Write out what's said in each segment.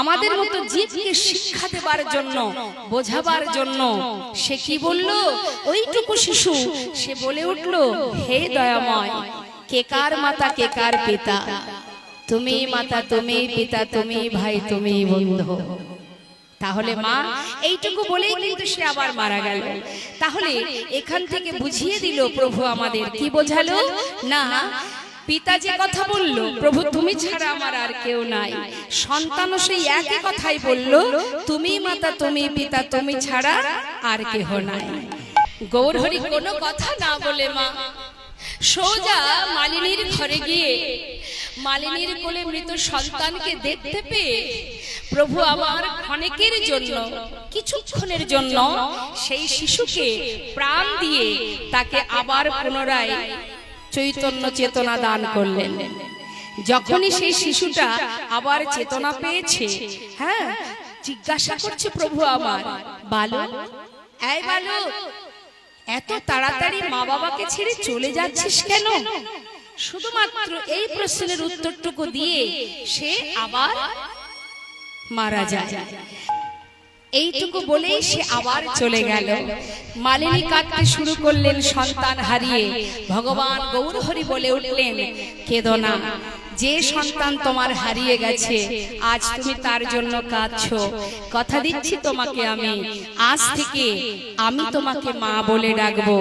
আমাদের মতো জীবকে শিক্ষা দেবার জন্য বোঝাবার জন্য সে কি বলল? ওইটুকু শিশু। সে বলে উঠল হে দয়াময় কে কার মাতা কে কার পিতা? তুমি মাতা তুমি পিতা তুমি ভাই তুমি বন্ধু। তাহলে মা এইটুকু বলেই কিন্তু সে আবার মারা গেল। তাহলে এখান থেকে বুঝিয়ে দিল প্রভু আমাদের কি বোঝালো? না। পিতা যে কথা বলল প্রভু তুমি ছাড়া আমার আর কেউ নাই। সন্তানও সেই একই কথাই বলল তুমি মাতা তুমি পিতা তুমি ছাড়া আর কেহ নাই। গৌরহরি কোনো কথা না বলে মা সোজা মালিনীর ঘরে গিয়ে মালিনীর কোলে মৃত সন্তানকে দেখতে পেয়ে প্রভু আমার ক্ষণিকের জন্য কিছুক্ষণের জন্য সেই শিশুকে প্রাণ দিয়ে তাকে আবার পুনরায় চৈতন্য চেতনা দান করলেন। যখনই সেই শিশুটা আবার চেতনা পেয়েছে হ্যাঁ জিজ্ঞাসা করছে, প্রভু আমার, বালক, এই বালক, এত তাড়াতাড়ি মা বাবাকে ছেড়ে চলে যাচ্ছিস কেন? শুধুমাত্র এই প্রশ্নের উত্তরটুকু দিয়ে সে আবার মারা যায়। এইটুকু বলেই সে আবার চলে গেল। মালিনী কাঁদতে শুরু করলেন সন্তান হারিয়ে। ভগবান গৌরহরি বলে উঠলেন কেদনা যে সন্তান তোমার হারিয়ে গেছে আজ তুমি তার জন্য কাঁদছো। কথা দিচ্ছি তোমাকে আমি। আজ থেকে আমি তোমাকে মা বলে ডাকবো।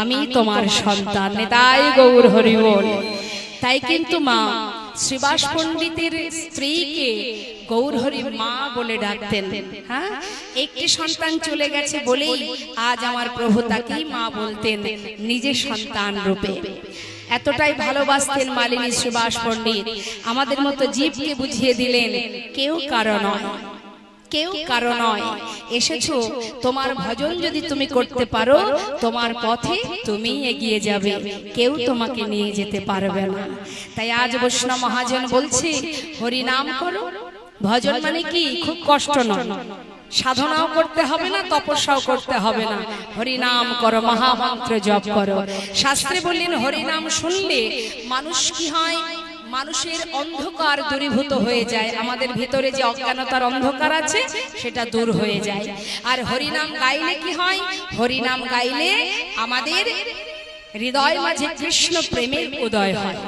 আমি তোমার সন্তান। তাই গৌর হরি বল। তাই কিন্তু মা শ্রীবাস পণ্ডিতের স্ত্রীকে গৌরহরি মা বলে ডাকতেন। হ্যাঁ? একটি সন্তান চলে গেছে বলেই আজ আমার প্রভু তাকেই মা বলতেন নিজের সন্তান রূপে। এতটাই ভালোবাসতেন মালিনী সুভাষ পণ্ডিত। আমাদের মতো জীবকে বুঝিয়ে দিলেন, কেউ কারণ নয়। কেউ কারও নয়। এসেছ তোমার ভজন যদি তুমি করতে পারো তোমার পথে তুমি এগিয়ে যাবে। কেউ তোমাকে নিয়ে যেতে পারবে না। তাই আজ বৈষ্ণব মহাজন বলছে হরি নাম করো। ভজন মানে কি? খুব কষ্ট নয়। সাধনাও করতে হবে না তপস্যাও করতে হবে না। হরি নাম করো মহামন্ত্র জপ করো। শাস্ত্রে বললেন হরি নাম শুনলে মানুষ কি হয়? মানুষের অন্ধকার দূরীভূত হয়ে যায়। আমাদের ভিতরে যে অজ্ঞানতার অন্ধকার আছে, সেটা দূর হয়ে যায়। আর হরিনাম গাইলে কি হয়? হরিনাম গাইলে আমাদের হৃদয় মাঝে কৃষ্ণ প্রেমের উদয় হয়।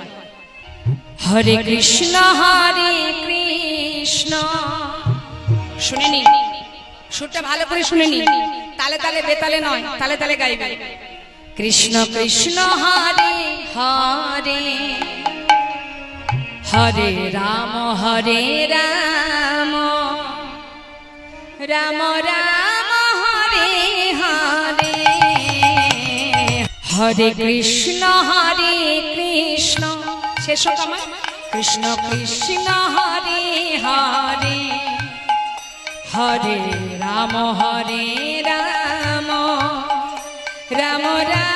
হরে কৃষ্ণ হরে কৃষ্ণ। শুনে নিন। সুরটা ভালো করে শুনে নিন। তালে তালে বেতালে নয়, তালে তালে গাইবে। কৃষ্ণ কৃষ্ণ, হরে হরে। হরে রাম হরে রাম। রাম রাম, হরে হরে। হরে কৃষ্ণ হরে কৃষ্ণ। শেষ কৃষ্ণ কৃষ্ণ, হরে হরে। হরে রাম হরে রাম। রাম রাম।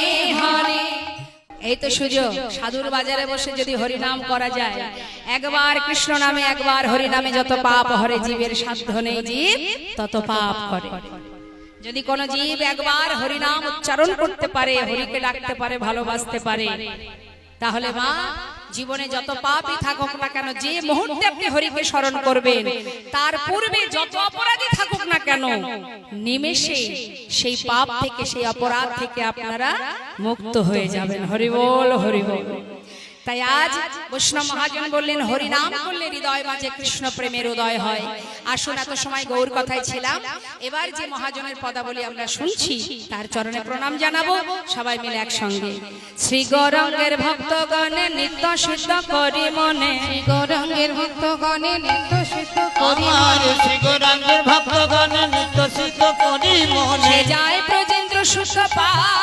এই তো সুযোগ সাধুর বাজারে বসে যদি হরিনাম করা যায় একবার কৃষ্ণ নামে একবার হরি নামে যত পাপ হরে জীবের সাধ্য নেই জীব তত পাপ করে। যদি কোন জীব একবার হরিনাম উচ্চারণ করতে পারে হরিকে ডাকতে পারে ভালোবাসতে পারে। তাহলে মা জীবনে যত পাপই থাকুক না কেন যে মুহূর্তে আপনি হরিকে স্মরণ করবেন তার পূর্বে যত অপরাধী থাকুক না কেন নিমেষে সেই পাপ থেকে সেই অপরাধ থেকে আপনারা মুক্ত হয়ে যাবেন। হরি বল হরি বল। তাই আজ বৈষ্ণব মহাজন বললেন হরি নাম করলে হৃদয় মাঝে কৃষ্ণ প্রেমের উদয় হয়। আসুন এত সময় গৌর কথায় ছিলাম। এবার যে মহাজনের পদাবলী আমরা শুনছি। তার চরণে প্রণাম জানাব। সবাই মিলে একসঙ্গে। শ্রী গৌরঙ্গের ভক্তগণ নিত্য সিদ্ধ করি মনে। গৌরাঙ্গের ভক্তগণে নিত্য সিদ্ধ করি আমার শ্রী গৌরাঙ্গের ভক্তগণ নিত্য সিদ্ধ করি মনে। যায় ব্রজেন্দ্র সুখ পাশে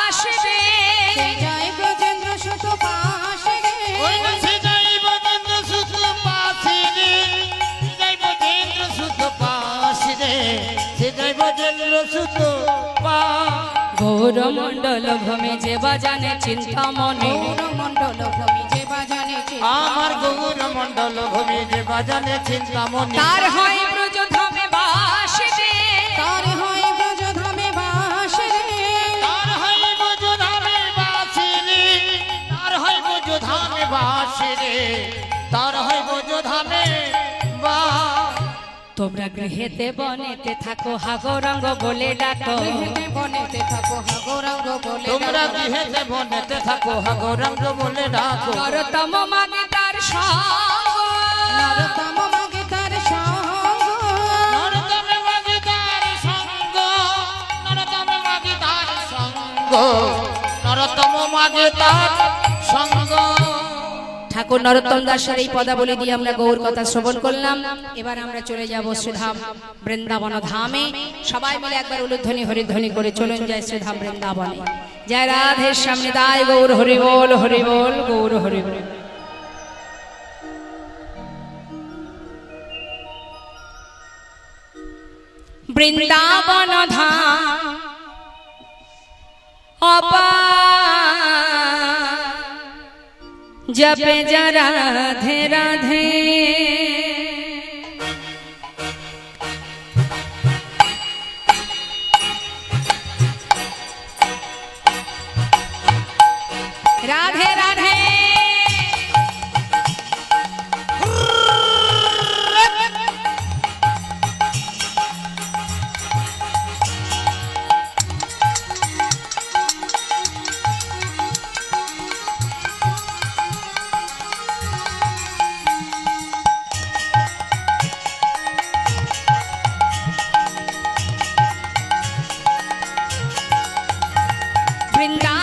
গৌরমণ্ডল ভূমি যে বাজানে চিন্তামণি গৌরমণ্ডল ভূমি যে বাজানে আমার গৌরমণ্ডল ভূমি যে বাজানে চিন্তামণি তার হয় গৃহেতে বনেতে থাকো হাগরঙ্গ বলে ডাকো। গৃহেতে বনেতে থাকো হা গৌরাঙ্গ বলে তোমরা ডাকো। গৃহেতে বনেতে থাকো হাগরঙ্গ বলে ডাকো। করতম মাগে তার সঙ্গ। নরতম মাগে তার সঙ্গ। নরতমে মাগে তার সঙ্গ। নরতমে মাগে তার সঙ্গ। নরতম মাগে তার সঙ্গ ঠাকুর নরোত্তম দাসের এই পদাবলী দিয়ে আমরা গৌর কথা শ্রবণ করলাম। এবার আমরা চলে যাব শ্রীধাম বৃন্দাবন ধামে। সবাই মিলে একবার উলুধ্বনি, হরিধ্বনি করে চলুন যায় শ্রীধাম বৃন্দাবনে। জয় রাধের সামনে দায় গৌর, হরি বল হরি বল, গৌর, হরি বল। বৃন্দাবন ধাম অপা जपे राधे राधे राधे। বৃন্দাবন